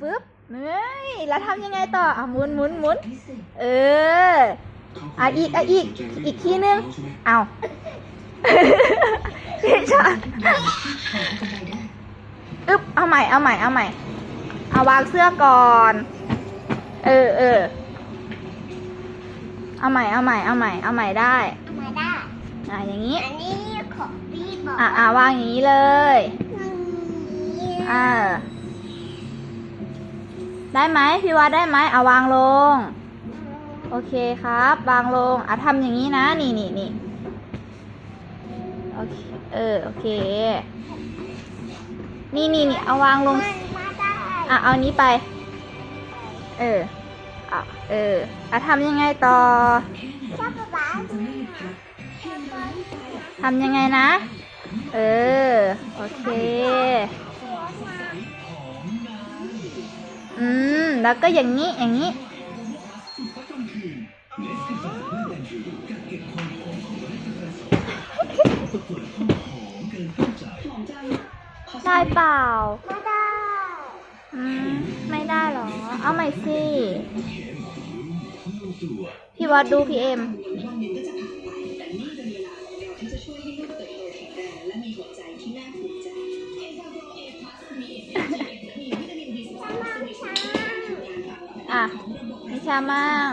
ฟึบเฮ้ยแล้วทำยังไงต่ออะหมุนหมุนหมุนเอออะอีกอะอีกอีกทีนึงเอาพี่ชอนอึ๊บเอาใหม่เอาใหม่เอาใหม่เอาวางเสื้อก่อน เออเออเอาใหม่เอาใหม่เอาใหม่เอาใหม่ได้เอามาได้อะอย่างนี้อันนี้ของพี่บอกอะอะวางอย่างนี้เลยอ่า ได้ไหมพี่ว่าได้ไหมเอาวางลง โอเคครับ วางลงอะทำอย่างนี้นะ นี่นี่นี่โอเค เออ โอเค นี่นี่นี่เอาวางลงมันมาได้อะ เอานี้ไป เอออะเอออะทำยังไงต่อชอบป๊าป๊าทำยังไงนะ เออ โอ อืม แล้วก็อย่างนี้ อย่างนี้ ได้เปล่า ไมาได้ อืม ไม่ได้หรอ เอาใหม่สิ พี่วัดดูพี่เอ็ม นิชามั่ง